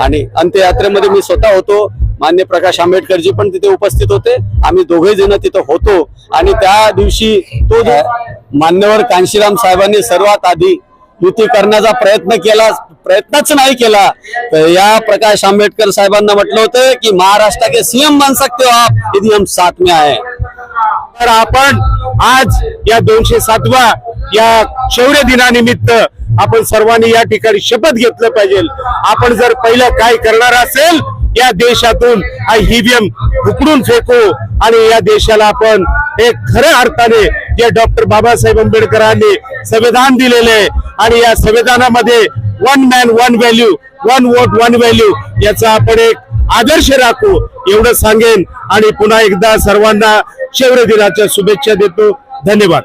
आणि अंत्ययात्रेमध्ये मी स्वतः होतो. मान्य प्रकाश आंबेडकरजी पण तिथे उपस्थित होते. आम्ही दोघे जण तिथे होतो. आणि त्या दिवशी तो मान्यवर कांशीराम साहेबांनी सर्वात आधी युती करण्याचा प्रयत्न केला प्रयत्नच नाही केला तर या प्रकाश आंबेडकर साहेबांना म्हटलं होतं की महाराष्ट्र के सीएम बन सकते हो आप. यदि हम साथ में आए. तर आपण आज या दोनशे सातवा या शौर्य दिनानिमित्त आपण सर्वांनी या ठिकाणी शपथ घेतलं पाहिजे. आपण जर पहिलं काय करणार असेल या देशातून हा ईव्हीएम उकडून फेकू आणि या देशाला आपण एक खऱ्या अर्थाने जे डॉक्टर बाबासाहेब आंबेडकरांनी संविधान दिलेले आहे आणि या संविधानामध्ये one man one value one vote one value याचा आपण एक आदर्श राखू एवढं सांगेन. आणि पुन्हा एकदा सर्वांना शौर्य दिनाच्या शुभेच्छा देतो. धन्यवाद.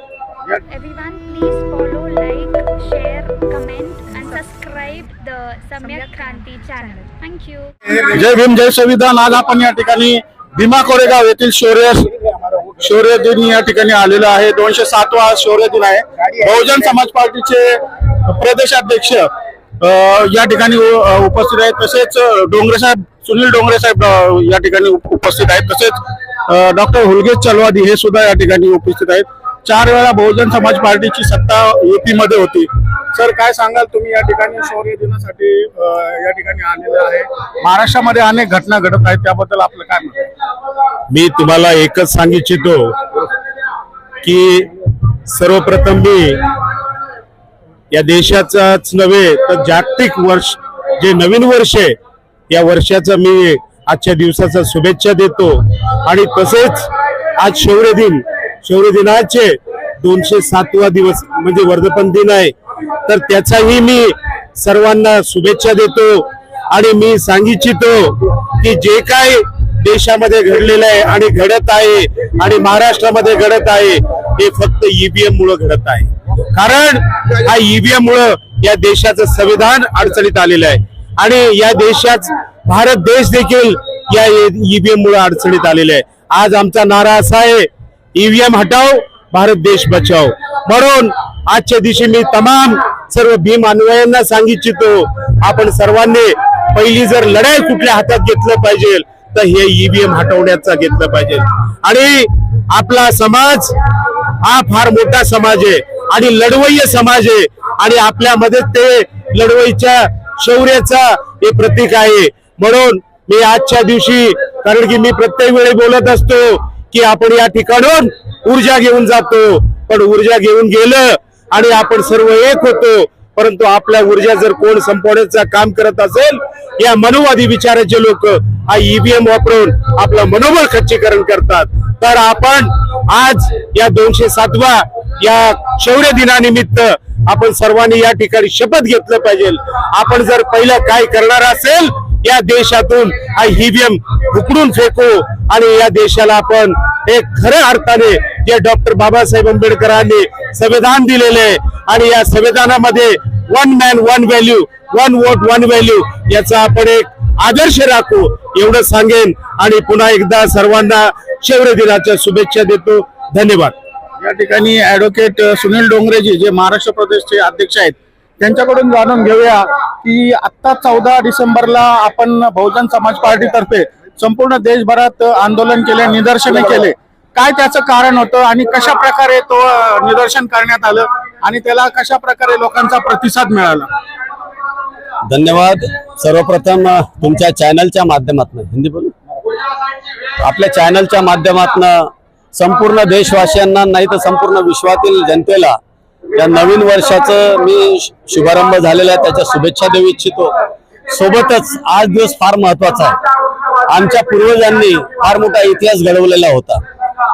जय भीम जय संविधान. आज आपण या ठिकाणी भीमा कोरेगाव येथील शौर्य शौर्य दिन या ठिकाणी आलेला आहे. दोनशे सातवा शौर्य दिन आहे. बहुजन समाज पार्टीचे प्रदेशाध्यक्ष या ठिकाणी उपस्थित आहेत. तसेच डोंगरे साहेब सुनील डोंगरे साहेब या ठिकाणी उपस्थित आहेत. तसेच डॉक्टर हुलगेश चलवादी हे सुद्धा या ठिकाणी उपस्थित आहेत. चार वेळा बहुजन समाज पार्टीची सत्ता युतीमध्ये होती. सर काय सांगाल तुम्ही या ठिकाणी? शौर्य दिनासाठी या ठिकाणी आलेले आहे. महाराष्ट्रामध्ये अनेक घटना घडत आहेत त्याबद्दल आपलं काय आहे? मी तुम्हाला एकच सांगू इच्छितो की सर्वप्रथम मी या देशाचाच नव्हे तर जागतिक वर्ष जे नवीन वर्ष आहे या वर्षाचा मी आजच्या दिवसाचा शुभेच्छा देतो. आणि तसेच आज शौर्य दिन शौर्य दिनाचे दोनशे सातवा दिवस म्हणजे वर्धपन दिन आहे. तर त्याचाही मी सर्वांना शुभेच्छा देतो आणि मी सांग इच्छितो की जे काय देशामध्ये घडलेलं आहे आणि घडत आहे आणि महाराष्ट्रामध्ये घडत आहे हे फक्त ईव्हीएम मुळे घडत आहे. कारण हा ईव्हीएम मुळे या देशाचं संविधान अडचणीत आलेलं आहे. आणि या देशात भारत देश देखील या ईव्हीएम मुळे अडचणीत आलेला आहे. आज आमचा नारा असा आहे ईव्हीएम हटाओ भारत देश बचाओ। म्हणून आजच्या दिवशी मी तमाम सर्व भीम अनुयायांना सांगू इच्छितो आपण सर्वांनी पहिली जर लढाई कुठल्या हातात घेतलं पाहिजे तर हे ईव्हीएम हटवण्याचा घेतलं पाहिजे. आणि आपला समाज हा फार मोठा समाज आहे आणि लढवय्य समाज आहे आणि आपल्यामध्ये ते लढवईच्या शौर्याचा हे प्रतीक आहे. म्हणून मी आजच्या दिवशी कारण की मी प्रत्येक वेळी बोलत असतो की आपण या ठिकाणून ऊर्जा घेऊन जातो. पण ऊर्जा घेऊन गेलं आणि आपण सर्व एक होतो. परंतु आपल्या ऊर्जा जर कोण संपवण्याचं काम करत असेल या मनुवादी विचाराचे लोक हा ईव्हीएम वापरून आपलं मनोबल खच्चीकरण करतात. तर आपण आज या दोनशे सातवा या शौर्य दिनानिमित्त आपण सर्वांनी या ठिकाणी शपथ घेतलं पाहिजे. आपण जर पहिलं काय करणार असेल या देशातून हा ईव्हीएम उकडून फेकू आणि या देशाला आपण एक खऱ्या अर्थाने जे डॉक्टर बाबासाहेब आंबेडकरांनी संविधान दिलेले आहे. आणि या संविधानामध्ये one man one value one vote one value याचा आपण एक आदर्श राखू एवढं सांगेन. आणि पुन्हा एकदा सर्वांना शौर्य दिनाच्या शुभेच्छा देतो. धन्यवाद. या ठिकाणी ऍडव्होकेट सुनील डोंगरेजी जे महाराष्ट्र प्रदेशचे अध्यक्ष आहेत त्यांच्याकडून जाणून घेऊया की आता चौदा डिसेंबरला आपण बहुजन समाज पार्टीतर्फे संपूर्ण देशभरात आंदोलन केले निदर्शने केले. काय त्याचं कारण होतं आणि कशा प्रकारे तो निदर्शन करण्यात आलं आणि त्याला कशा प्रकारे लोकांचा प्रतिसाद मिळाला? धन्यवाद. सर्वप्रथम तुमच्या चॅनलच्या माध्यमातून हिंदी बोलू? आपल्या चॅनलच्या माध्यमातून संपूर्ण देशवासियांना नाही तर संपूर्ण विश्वातील जनतेला या नवीन वर्षाचं मी शुभारंभ झालेला आहे त्याच्या शुभेच्छा देऊ इच्छितो. सोबतच आज दिवस फार महत्त्वाचा आहे. आमच्या पूर्वजांनी फार मोठा इतिहास घडवलेला होता.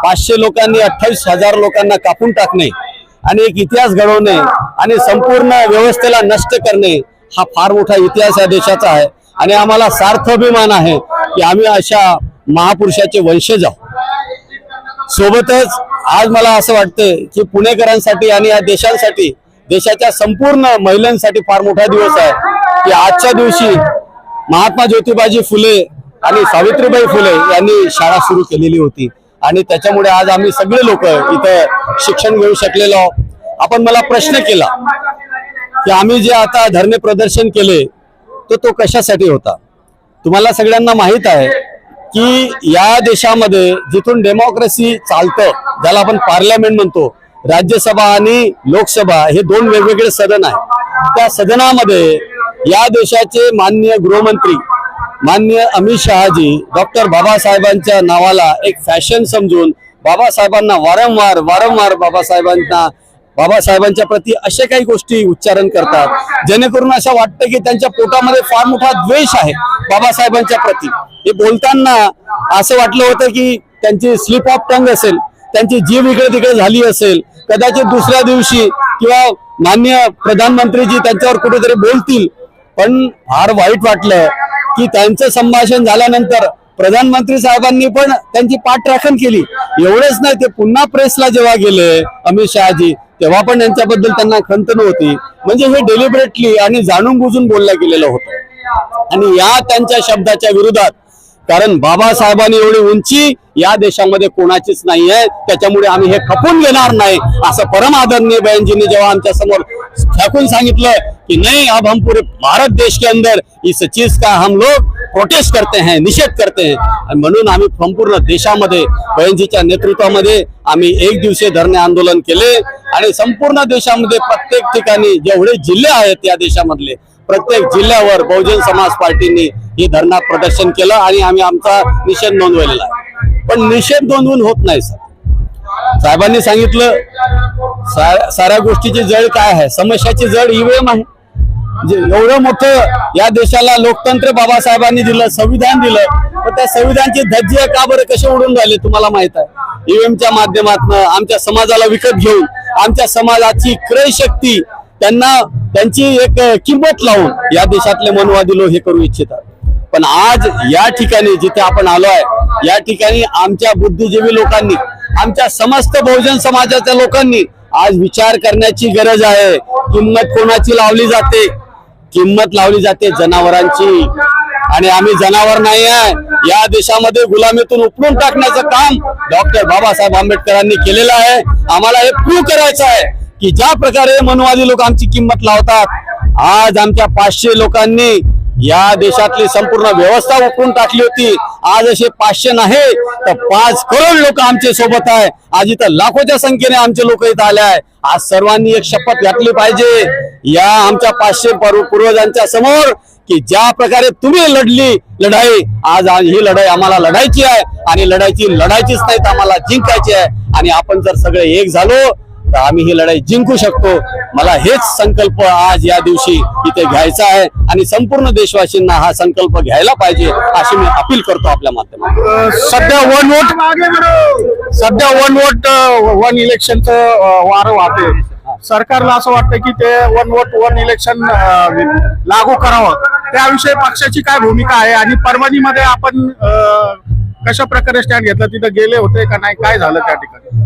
पाचशे लोकांनी अठ्ठावीस हजार लोकांना कापून टाकणे आणि एक इतिहास घडवणे आणि संपूर्ण व्यवस्थेला नष्ट करणे हा फार मोठा इतिहास या देशाचा आहे. आणि आम्हाला सार्थ अभिमान आहे की आम्ही अशा महापुरुषाचे वंशज आहोत. सोबतच आज मला असं वाटतं की पुणेकरांसाठी आणि या देशांसाठी देशाच्या संपूर्ण महिलांसाठी फार मोठा दिवस आहे. की आजच्या दिवशी महात्मा ज्योतिबाजी फुले आणि सावित्रीबाई फुले यांनी शाळा सुरू केलेली होती. आणि त्याच्यामुळे आज आम्ही सगळे लोक इथं शिक्षण घेऊ शकलेलो आहोत. आपण मला प्रश्न केला की आम्ही जे आता धरणे प्रदर्शन केले तर तो कशासाठी होता? तुम्हाला सगळ्यांना माहीत आहे की या देशामध्ये जिथून डेमोक्रेसी चालतं ज्याला आपण पार्लमेंट म्हणतो राज्यसभा आणि लोकसभा हे दोन वेगवेगळे सदन आहे त्या सदनामध्ये या देशाचे मान्य गृहमंत्री मान्य अमित शहाजी डॉक्टर बाबासाहेबांच्या नावाला एक फॅशन समजून बाबासाहेबांना वारंवार वारंवार बाबासाहेबांना बाबासाहेबांच्या प्रती अशा काही गोष्टी उच्चारण करतात जेणेकरून असं वाटतं की त्यांच्या पोटामध्ये फार मोठा द्वेष आहे बाबासाहेबांच्या प्रती. हे बोलताना असं वाटलं होतं की त्यांची स्लिप ऑफ टंग असेल त्यांची जीव इकडे तिकडे झाली असेल कदाचित दुसऱ्या दिवशी किंवा मान्य प्रधानमंत्रीजी त्यांच्यावर कुठेतरी बोलतील. पण फार वाईट वाटलं की त्यांचं संभाषण झाल्यानंतर प्रधानमंत्री साहेबांनी पण त्यांची पाठराखण केली. एवढंच नाही ते पुन्हा प्रेसला जेव्हा गेले अमित शहाजी तेव्हा पण यांच्याबद्दल त्यांना खंत नव्हती. म्हणजे हे डेलिबरेटली आणि जाणून बुजून बोललं गेलेलं होतं. आणि या त्यांच्या शब्दाच्या विरोधात कारण बाबासाहेबांनी एवढी उंची या देशामध्ये कोणाचीच नाही आहे त्याच्यामुळे आम्ही हे खपून घेणार नाही असं परम आदरणीय बहनजींनी जेव्हा आमच्यासमोर फेकून सांगितलं की नाही अब हम पूरे भारत देश के अंदर इस चीज का हम लोग प्रोटेस्ट करते हैं निषेध करते हैं. म्हणून आम्ही संपूर्ण देशामध्ये बहनजीच्या नेतृत्वामध्ये आम्ही एक दिवसीय धरणे आंदोलन केले. आणि संपूर्ण देशामध्ये प्रत्येक ठिकाणी जेवढे जिल्हे आहेत या देशामधले प्रत्येक जिल्ह्यावर बहुजन समाज पार्टीने हे धरणा प्रदर्शन केलं आणि आम्ही आमचा निषेध नोंदवलेला आहे. पण निषेध नोंदवून होत नाही सर. साहेबांनी सांगितलं सा- साऱ्या गोष्टीची जड काय आहे? समस्याची जड ईव्हीएम आहे. म्हणजे एवढं मोठं या देशाला लोकतंत्र बाबासाहेबांनी दिलं संविधान दिलं पण त्या संविधानची धज्जे का बरं कसे उडून राहिले तुम्हाला माहीत आहे? ईव्हीएमच्या माध्यमातून आमच्या समाजाला विकत घेऊन आमच्या समाजाची क्रय शक्ती त्यांना त्यांची एक किंमत लावून या देशातले मनवादी लोक हे करू इच्छितात. पण आज या ठिकाणी जिथे आपण आलो आहे या ठिकाणी आमच्या बुद्धिजीवी लोकांनी आमच्या समस्त बहुजन समाजाच्या लोकांनी आज विचार करण्याची गरज आहे. किंमत कोणाची लावली जाते? किंमत लावली जाते जनावरांची. आणि आम्ही जनावर नाही आहे. या देशामध्ये गुलामीतून उपलून टाकण्याचं काम डॉक्टर बाबासाहेब आंबेडकरांनी केलेलं आहे. आम्हाला हे प्रूव्ह करायचं आहे की ज्या प्रकारे मनवादी लोक आमची किंमत लावतात आज आमच्या पाचशे लोकांनी या देशातली संपूर्ण व्यवस्था उकळून टाकली होती. आज असे पाचशे नाही तर पाच करोड लोक आमच्यासोबत आहे. आज इथं लाखोच्या संख्येने आमचे लोक इथं आले आहे. आज सर्वांनी एक शपथ घातली पाहिजे. या आमच्या पाचशे पूर्वजांच्या समोर की ज्या प्रकारे तुम्ही लढली लढाई आज आज ही लढाई आम्हाला लढायची आहे. आणि लढायची लढायचीच नाही तर आम्हाला जिंकायची आहे. आणि आपण जर सगळे एक झालो तर आम्ही ही लढाई जिंकू शकतो. मला हेच संकल्प आज या दिवशी इथे घ्यायचा आहे आणि संपूर्ण देशवासींना हा संकल्प घ्यायला पाहिजे अशी मी अपील करतो आपल्या माध्यमातून. सध्या वन वोट सध्या वन वोट वन इलेक्शनचं वारं वाहते सरकारला असं वाटतं की ते वन वोट वन इलेक्शन लागू करावं. त्याविषयी पक्षाची काय भूमिका आहे आणि परभणीमध्ये आपण कशा प्रकारे स्टँड घेतला? तिथं गेले होते का नाही? काय झालं त्या ठिकाणी?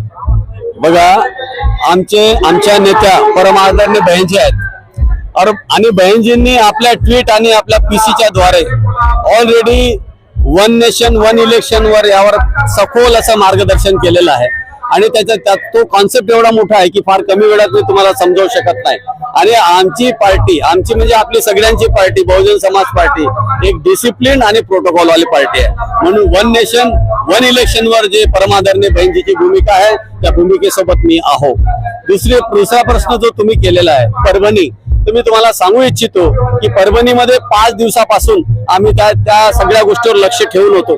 बघा आमचे आमच्या नेत्या परमादरणीय बहिणजी आहेत. आणि बहिणजींनी आपल्या ट्विट आणि आपल्या पीसीच्या द्वारे already one nation one election वर यावर सखोल असं मार्गदर्शन केलेलं आहे. आणि त्याचा त्यात तो कॉन्सेप्ट एवढा मोठा आहे की फार कमी वेळात मी तुम्हाला समजावू शकत नाही. आणि आमची पार्टी आमची म्हणजे आपली सगळ्यांची पार्टी बहुजन समाज पार्टी एक डिसिप्लिन आणि प्रोटोकॉल वाली पार्टी आहे. म्हणून वन नेशन वन इलेक्शन वर जे परमादरने बहिणजीची भूमिका आहे त्या भूमिकेसोबत मी आहो. दुसरी दुसरा प्रश्न जो तुम्ही केलेला आहे परभणी तुम्ही तुम्हाला सांगू इच्छितो की परभणीमध्ये पाच दिवसापासून आम्ही त्या त्या सगळ्या गोष्टीवर लक्ष ठेवून होतो.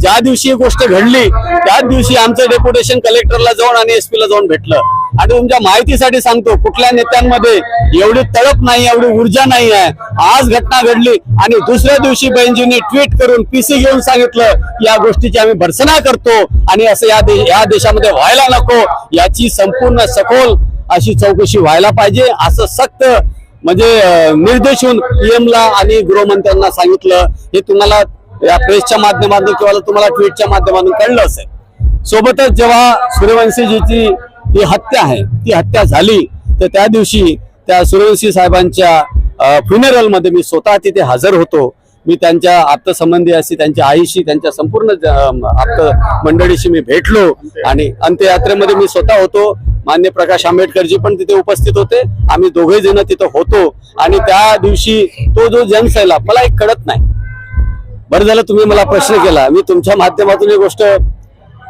ज्या दिवशी ही गोष्ट घडली त्याच दिवशी आमचं डेप्युटेशन कलेक्टरला जाऊन आणि एसपी ला जाऊन भेटलं. आणि तुमच्या माहितीसाठी सांगतो कुठल्या नेत्यांमध्ये एवढी तळप नाही एवढी ऊर्जा नाही आहे. आज घटना घडली आणि दुसऱ्या दिवशी बहिणजींनी ट्विट करून पीसी घेऊन सांगितलं या गोष्टीची आम्ही भर्सना करतो आणि असं या या देशामध्ये व्हायला नको याची संपूर्ण सखोल अशी चौकशी व्हायला पाहिजे असं सक्त म्हणजे निर्देशून पीएमला आणि गृहमंत्र्यांना सांगितलं. हे तुम्हाला या प्रेसच्या माध्यमातून किंवा तुम्हाला ट्विटच्या माध्यमातून कळलं असेल. सोबतच जेव्हा सूर्यवंशीजीची ती हत्या आहे ती हत्या झाली तर त्या दिवशी त्या सूर्यवंशी साहेबांच्या फ्युनेरलमध्ये मी स्वतः तिथे हजर होतो. मी त्यांच्या आप्तसंबंधी अशी त्यांच्या आईशी त्यांच्या संपूर्ण आप्त मंडळीशी मी भेटलो. आणि अंत्ययात्रेमध्ये मी स्वतः होतो. मान्य प्रकाश आंबेडकरजी पण तिथे उपस्थित होते. आम्ही दोघे जण तिथं होतो. आणि त्या दिवशी तो जो जनसैला मला एक कळत नाही. बरं झालं तुम्ही मला प्रश्न केला. मी तुमच्या माध्यमातून ही गोष्ट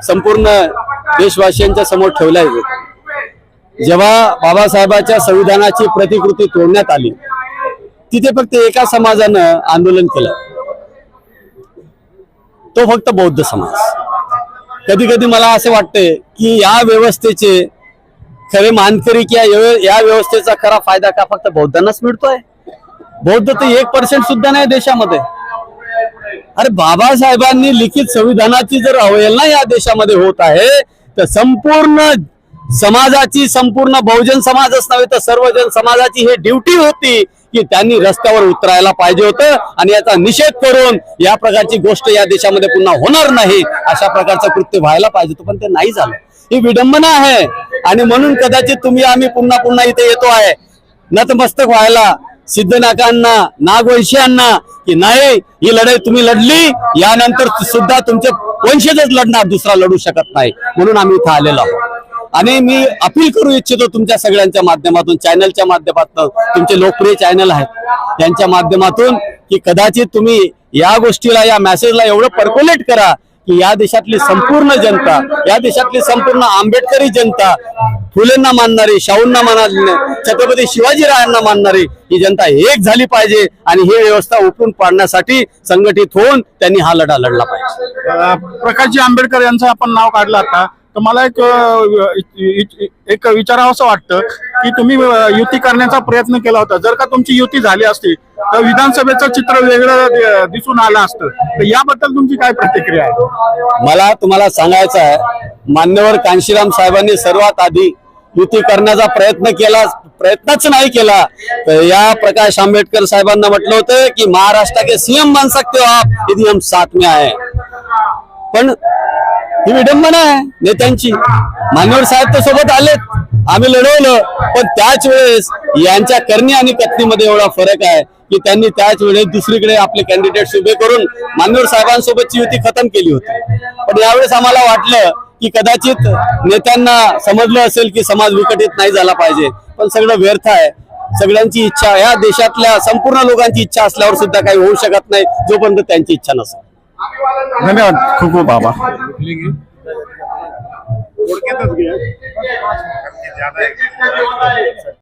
संपूर्ण देशवासियांच्या समोर ठेवल्या. जेव्हा बाबासाहेबाच्या संविधानाची प्रतिकृती तोडण्यात आली तिथे फक्त एका समाजानं आंदोलन केलं. तो फक्त बौद्ध समाज. कधी कधी मला असे वाटते की या व्यवस्थेचे खरे मानकरी किंवा या- या व्यवस्थेचा खरा फायदा का फक्त बौद्धांनाच मिळतोय? बौद्ध तर एक पर्सेंट सुद्धा नाही देशामध्ये. अरे बाबासाहेबांनी लिखित संविधानाची जर अवहेलना या देशामध्ये होत आहे तर संपूर्ण समाजाची संपूर्ण बहुजन समाजच नव्हे तर सर्वजन समाजाची ही ड्युटी होती की त्यांनी रस्त्यावर उतरायला पाहिजे होतं आणि याचा निषेध करून या प्रकारची गोष्ट या देशामध्ये पुन्हा होणार नाही अशा प्रकारचं कृत्य व्हायला पाहिजे होतं. पण ते नाही झालं. ही विडंबना आहे. आणि म्हणून कदाचित तुम्ही आम्ही पुन्हा पुन्हा इथे येतो आहे. नतमस्तक व्हायला सिद्धनाकांना नागवंशीयांना की नाही ही लढाई तुम्ही लढली यानंतर सुद्धा तुमचे वंशजच लढणार दुसरा लढू शकत नाही म्हणून आम्ही इथं आलेलो आहोत. आणि मी अपील करू इच्छितो तुमच्या सगळ्यांच्या माध्यमातून चॅनलच्या माध्यमातून तुमचे लोकप्रिय चॅनल आहेत त्यांच्या माध्यमातून की कदाचित तुम्ही या गोष्टीला या मेसेजला एवढं पर्कोलेट करा की या देशातली संपूर्ण जनता या देशातली संपूर्ण आंबेडकरी जनता फुलेंना मानणारी शाहूंना मानणारी छत्रपती शिवाजीरायांना मानणारी ही जनता एक झाली पाहिजे आणि ही व्यवस्था उठून पाडण्यासाठी संघटित होऊन त्यांनी हा लढा लढला पाहिजे. प्रकाशजी आंबेडकर यांचं आपण नाव काढलं आता. तर मला एक एक विचारावं असं वाटतं की तुम्ही युती करण्याचा प्रयत्न केला होता. जर का तुमची युती झाली असती तर विधानसभेचं चित्र वेगळं दिसून आलं असतं. तर याबद्दल तुमची काय प्रतिक्रिया आहे? मला तुम्हाला सांगायचं आहे मान्यवर कांशीराम साहेबांनी सर्वात आधी युती करण्याचा प्रयत्न केला प्रयत्नच नाही केला. तर या प्रकाश आंबेडकर साहेबांना म्हटलं होतं की महाराष्ट्र के सीएम बन सकते हो आप यदि हम साथ में आए पण ही विडंबना आहे नेत्यांची. मान्यवर साहेब तर सोबत आलेत. आम्ही लढवलं पण त्याच वेळेस यांच्या करणी आणि कथनीमध्ये एवढा फरक आहे की त्यांनी त्याच वेळेस दुसरीकडे आपले कॅन्डिडेट्स उभे करून मान्यवर साहेबांसोबतची युती खतम केली होती. पण यावेळेस आम्हाला वाटलं की कदाचित नेत्यांना समजलं असेल की समाज विकटित नाही झाला पाहिजे. पण सगळं व्यर्थ आहे. सगळ्यांची इच्छा या देशातल्या संपूर्ण लोकांची इच्छा असल्यावर सुद्धा काही होऊ शकत नाही जोपर्यंत त्यांची इच्छा नसेल. धन्यवाद. खूप खूप बाबा